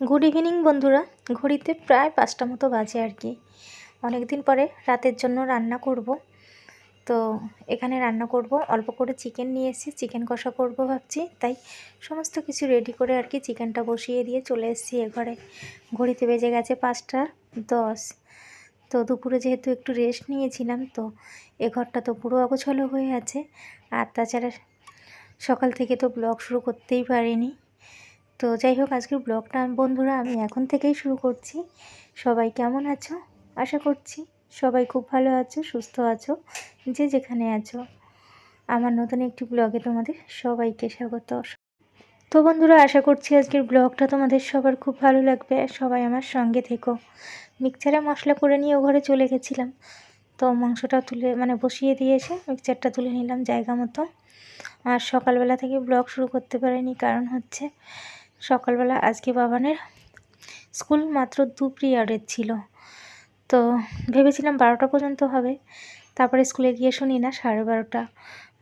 Good evening বন্ধুরা। ঘড়িতে প্রায় পাঁচটা মতো বাজে আর কি। অনেক দিন পরে রাতের জন্য রান্না করব। তো এখানে রান্না করব। অল্প করে চিকেন নিয়ে এসেছি। চিকেন কষা করব ভাবছি। তাই সমস্ত কিছু রেডি করে আর কি চিকেনটা বসিয়ে দিয়ে চলে এসেছি এ ঘরে। ঘড়িতে বেজে গেছে পাঁচটা দশ। তো দুপুরে যেহেতু একটু রেস্ট নিয়েছিলাম, তো এ ঘরটা তো পুরো অগোছলো হয়ে আছে। আর তাছাড়া সকাল থেকে তো ব্লগ শুরু করতেই পারিনি। তো যাই হোক, আজকের ব্লগটা বন্ধুরা, আমি এখন থেকেই শুরু করছি। সবাই কেমন আছো? আশা করছি সবাই খুব ভালো আছো, সুস্থ আছো, যে যেখানে আছো। আমার নতুন একটি ব্লগে তোমাদের সবাইকে স্বাগত। তো বন্ধুরা, আশা করছি আজকের ব্লগটা তোমাদের সবার খুব ভালো লাগবে। সবাই আমার সঙ্গে থেকো। মিক্সারে মশলা করে নিয়ে ও ঘরে চলে গেছিলাম। তো মাংসটা তুলে মানে বসিয়ে দিয়েছে মিক্সারটা তুলে নিলাম জায়গা মতো। আর সকালবেলা থেকে ব্লগ শুরু করতে পারিনি, কারণ হচ্ছে সকালবেলা আজকে বাবানের স্কুল মাত্র দু পিরিয়ডের ছিল। তো ভেবেছিলাম বারোটা পর্যন্ত হবে। তারপরে স্কুলে গিয়ে শুনি না, সাড়ে বারোটা।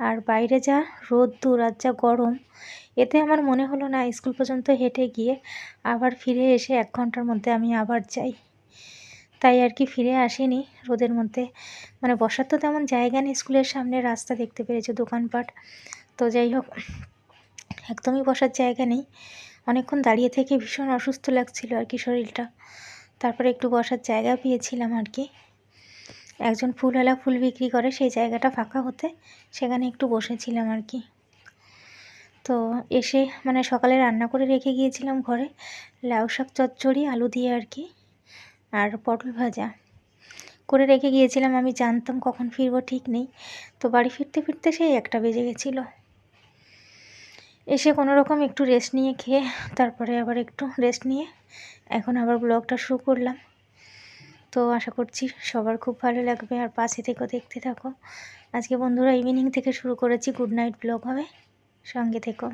আর বাইরে যা রোদ দূর আর যা গরম, এতে আমার মনে হলো না স্কুল পর্যন্ত হেঁটে গিয়ে আবার ফিরে এসে এক ঘণ্টার মধ্যে আমি আবার যাই। তাই আর কি ফিরে আসিনি রোদের মধ্যে। মানে বসার তো তেমন জায়গা নেই স্কুলের সামনে, রাস্তা দেখতে পেরেছে, দোকানপাট। তো যাই হোক, একদমই বসার জায়গা নেই। অনেকক্ষণ দাঁড়িয়ে থেকে ভীষণ অসুস্থ লাগছিল আর কি শরীরটা। তারপরে একটু বসার জায়গা পেয়েছিলাম আর কি। একজন ফুলওয়ালা ফুল বিক্রি করে সেই জায়গাটা ফাঁকা হতে সেখানে একটু বসেছিলাম আর কি। তো এসে মানে সকালে রান্না করে রেখে গিয়েছিলাম ঘরে, লাউ শাক, চচ্চড়ি, আলু দিয়ে আর কি, আর পটল ভাজা। করে রেখে গিয়েছিলাম, আমি জানতাম কখন ফিরবো ঠিক নেই। তো বাড়ি ফিরতে ফিরতে সেই একটা বেজে গেছিল। এসে কোনো রকম একটু রেস্ট নিয়ে খেয়ে, তারপরে আবার একটু রেস্ট নিয়ে এখন আবার ব্লগটা শুরু করলাম। তো আশা করছি সবার খুব ভালো লাগবে। আর পাশে থেকেও দেখতে থাকো। আজকে বন্ধুরা ইভিনিং থেকে শুরু করেছি। গুড নাইট ব্লগ হবে। সঙ্গে থেকো।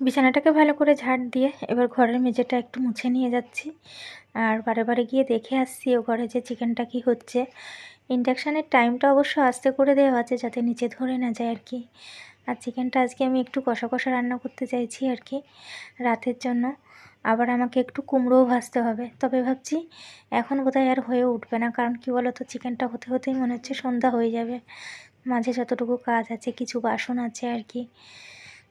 বিছানাটাকে ভালো করে ঝাড় দিয়ে এবার ঘরের মেঝেটা একটু মুছে নিয়ে যাচ্ছি। আর বারে বারে গিয়ে দেখে আসছি ও ঘরে যে চিকেনটা কি হচ্ছে। ইন্ডাকশানের টাইমটা অবশ্য আস্তে করে দেওয়া আছে যাতে নিচে ধরে না যায় আর কি। আর চিকেনটা আজকে আমি একটু কষা কষা রান্না করতে চাইছি আর কি রাতের জন্য। আবার আমাকে একটু কুমড়োও ভাজতে হবে। তবে ভাবছি এখন বোধহয় আর হয়ে উঠবে না, কারণ কি বলো তো চিকেনটা হতে হতেই মনে হচ্ছে সন্ধ্যা হয়ে যাবে। মাঝে যতটুকু কাজ আছে, কিছু বাসন আছে আর কি।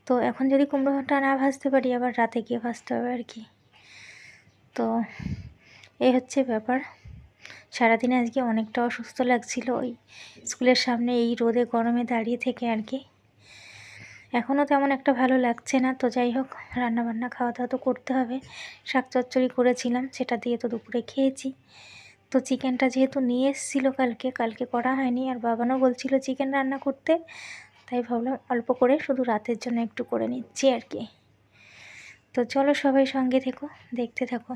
তো এখন যদি কুমড়োটা না ভাজতে পারি, আবার রাতে গিয়ে ভাজতে হবে আর কি। তো এই হচ্ছে ব্যাপার। সারাদিনে আজকে অনেকটা অসুস্থ লাগছিল ওই স্কুলের সামনে এই রোদে গরমে দাঁড়িয়ে থেকে আর কি। এখনও তেমন একটা ভালো লাগছে না, তো যাই হোক, রান্নাবান্না খাওয়া দাওয়া তো করতে হবে। শাক চচ্চড়ি করেছিলাম, সেটা দিয়ে তো দুপুরে খেয়েছি। তো চিকেনটা যেহেতু নিয়ে এসেছিল কালকে কালকে করা হয়নি, আর বাবানও বলছিল চিকেন রান্না করতে। তাই ভাবলাম অল্প করে শুধু রাতের জন্য একটু করে নিচ্ছি আর কি। তো চলো সবাই সঙ্গে থেকো, দেখতে থাকো।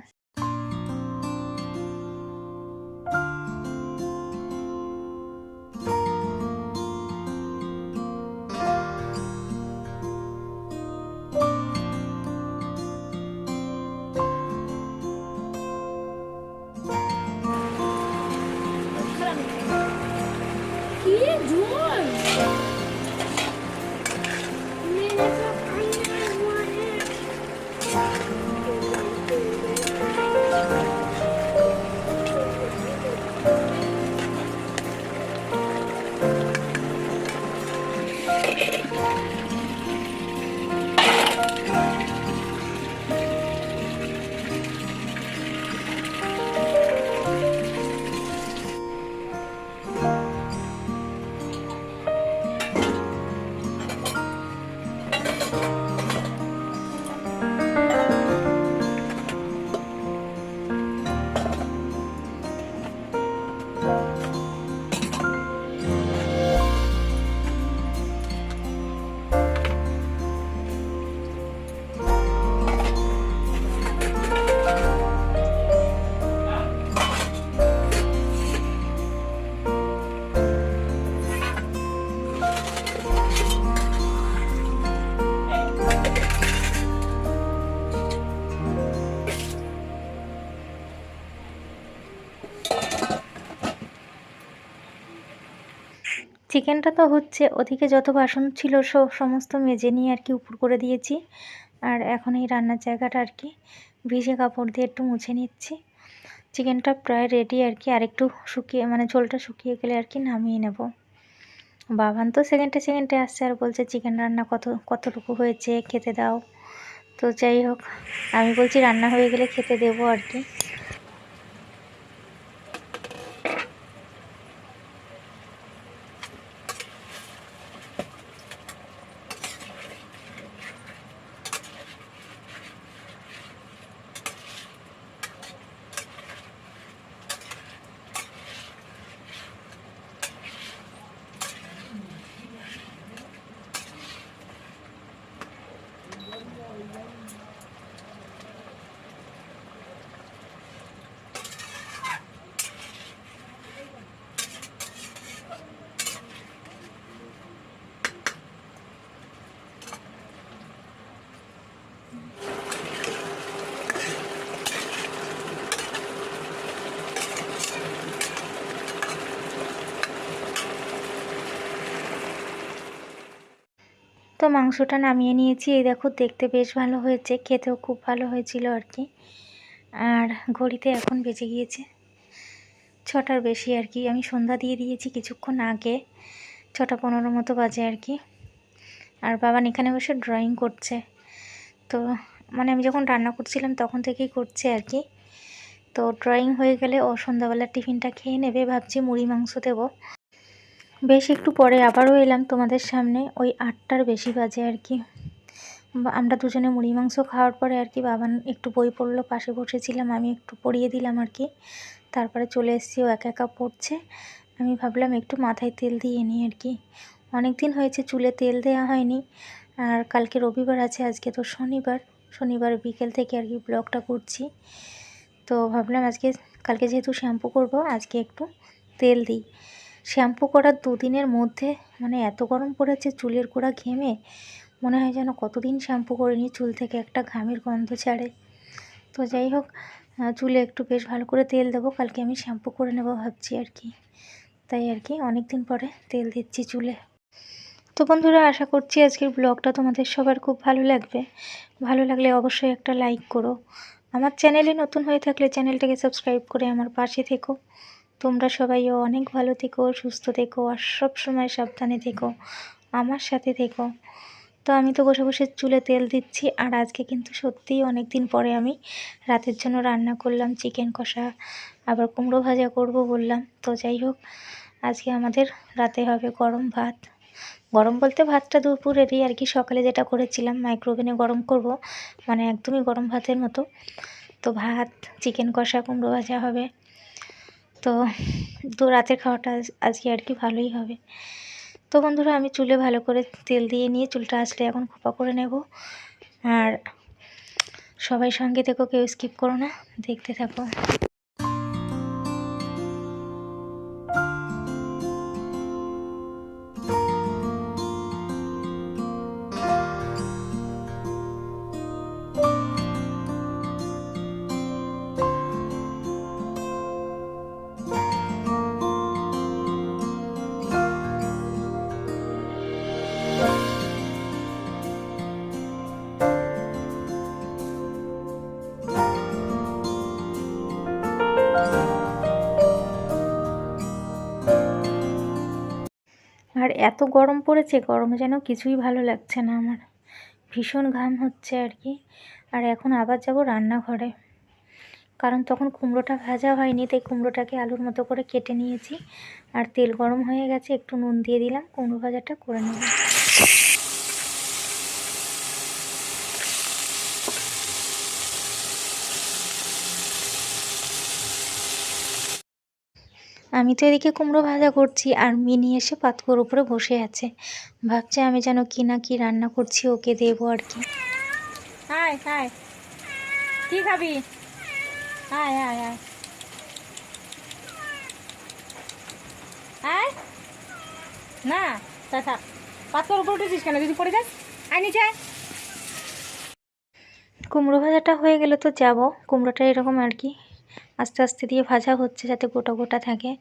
চিকেনটা তো হচ্ছে, ওদিকে যত বাসন ছিল সব সমস্ত মেজে নিয়ে আর কি উপর করে দিয়েছি। আর এখন এই রান্নার জায়গাটা আর কি ভিজে কাপড় দিয়ে একটু মুছে নিচ্ছি। চিকেনটা প্রায় রেডি আর কি, আর একটু শুকিয়ে মানে ঝোলটা শুকিয়ে গেলে আর কি নামিয়ে নেব। বাবান তো সেকেন্ডে সেকেন্ডে আসছে আর বলছে, চিকেন রান্না কত, কতটুকু হয়েছে? খেতে দাও। তো যাই হোক, আমি বলছি রান্না হয়ে গেলে খেতে দেবো আর কি। তো মাংসটা নামিয়ে নিয়েছি। এই দেখো, দেখতে বেশ ভালো হয়েছে। খেতেও খুব ভালো হয়েছিল আর কি। আর ঘড়িতে এখন বেঁচে গিয়েছে ছটার বেশি আর কি। আমি সন্ধ্যা দিয়ে দিয়েছি কিছুক্ষণ আগে, ছটা পনেরো মতো বাজে আর কি। আর বাবান এখানে বসে ড্রয়িং করছে। তো মানে আমি যখন রান্না করছিলাম তখন থেকেই করছে আর কি। তো ড্রয়িং হয়ে গেলে ও সন্ধ্যাবেলার টিফিনটা খেয়ে নেবে। ভাবছি মুড়ি মাংস দেবো। বেশ, একটু পরে আবারও এলাম তোমাদের সামনে। ওই আটটার বেশি বাজে আর কি। আমরা দুজনে মুড়ি মাংস খাওয়ার পরে আর কি বাবান একটু বই পড়ল, পাশে বসেছিলাম, আমি একটু পড়িয়ে দিলাম আর কি। তারপরে চলে এসেছি, ও একা একা পড়ছে। আমি ভাবলাম একটু মাথায় তেল দিয়ে নিই আর কি। অনেক দিন হয়েছে, চুলে তেল দেওয়া হয়নি। আর কালকে রবিবার আছে, আজকে তো শনিবার। শনিবার বিকেল থেকে আর কি ব্লগটা করছি। তো ভাবলাম আজকে, কালকে যেহেতু শ্যাম্পু করব, আজকে একটু তেল দিই। শ্যাম্পু করার দুদিনের মধ্যে মানে এত গরম পড়েছে চুলের গোড়া ঘেমে, মনে হয় যেন কতদিন শ্যাম্পু করিনি, চুল থেকে একটা ঘামের গন্ধ ছাড়ে। তো যাই হোক চুলে একটু বেশ ভালো করে তেল দেবো, কালকে আমি শ্যাম্পু করে নেব ভাবছি আর কি। তাই আর কি অনেক দিন পরে তেল দিচ্ছি চুলে। তো বন্ধুরা, আশা করছি আজকের ব্লগটা তোমাদের সবার খুব ভালো লাগবে। ভালো লাগলে অবশ্যই একটা লাইক করো। আমার চ্যানেলে নতুন হয়ে থাকলে চ্যানেলটাকে সাবস্ক্রাইব করে আমার পাশে থেকো। তোমরা সবাইও অনেক ভালো থেকো, সুস্থ থেকো আর সব সময় সাবধানে থেকো, আমার সাথে থেকো। তো আমি তো বসে বসে চুলে তেল দিচ্ছি আর আজকে কিন্তু সত্যিই অনেক দিন পরে আমি রাতের জন্য রান্না করলাম চিকেন কষা, আবার কুমড়ো ভাজা করব বললাম। তো যাই হোক, আজকে আমাদের রাতে হবে গরম ভাত। গরম বলতে ভাতটা দুপুরেরই আর কি, সকালে যেটা করেছিলাম মাইক্রোওভেনে গরম করব মানে একদমই গরম ভাতের মতো। তো ভাত, চিকেন কষা, কুমড়ো ভাজা হবে। তো তো রাতের খাওয়াটা আজ- আজকে আর কি ভালোই হবে। তো বন্ধুরা, আমি চুলে ভালো করে তেল দিয়ে নিয়ে চুলটা আসলে এখন খোপা করে নেব। আর সবাই সঙ্গে থেকো, কেউ স্কিপ করো না, দেখতে থাকো। আর এত গরম পড়েছে, গরমে যেন কিছুই ভালো লাগছে না আমার। ভীষণ ঘাম হচ্ছে আর কি। আর এখন আবার যাব রান্নাঘরে। কারণ তখন কুমড়োটা ভাজা হয়নি, তাই কুমড়োটাকে আলুর মতো করে কেটে নিয়েছি। আর তেল গরম হয়ে গেছে, একটু নুন দিয়ে দিলাম, কুমড়ো ভাজাটা করে নেব। আমি তো এদিকে কুমড়ো ভাজা করছি আর মিনি এসে পাতকুয়োর উপরে বসে আছে। ভাবছে আমি যেন কি না কি রান্না করছি ওকে দেবো আর কি। খাবি? না তা থাক। উপর উঠেছিস কেন? যদি পড়ে যাস আয় নিচে আয়। কুমড়ো ভাজাটা হয়ে গেলে তো যাব। কুমড়োটা এরকম আর কি। আস্তে আস্তে দিয়ে ভাজা হচ্ছে যাতে গোটা গোটা থাকে।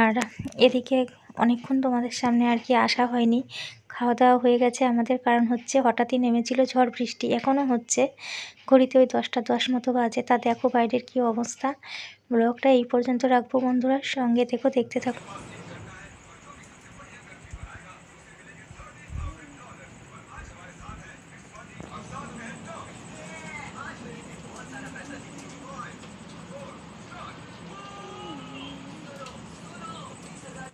আর এদিকে অনেকক্ষণ তোমাদের সামনে আর কি আসা হয়নি। খাওয়া দাওয়া হয়ে গেছে। আমাদের কারণ হচ্ছে হঠাৎই নেমেছিল ঝড় বৃষ্টি। এখনও হচ্ছে। ঘড়িতে ওই দশটা দশ মতো বাজে। তা দেখো বাইরের কি অবস্থা। ব্লগটা এই পর্যন্ত রাখব বন্ধুরা। সঙ্গে দেখো দেখতে থাকো।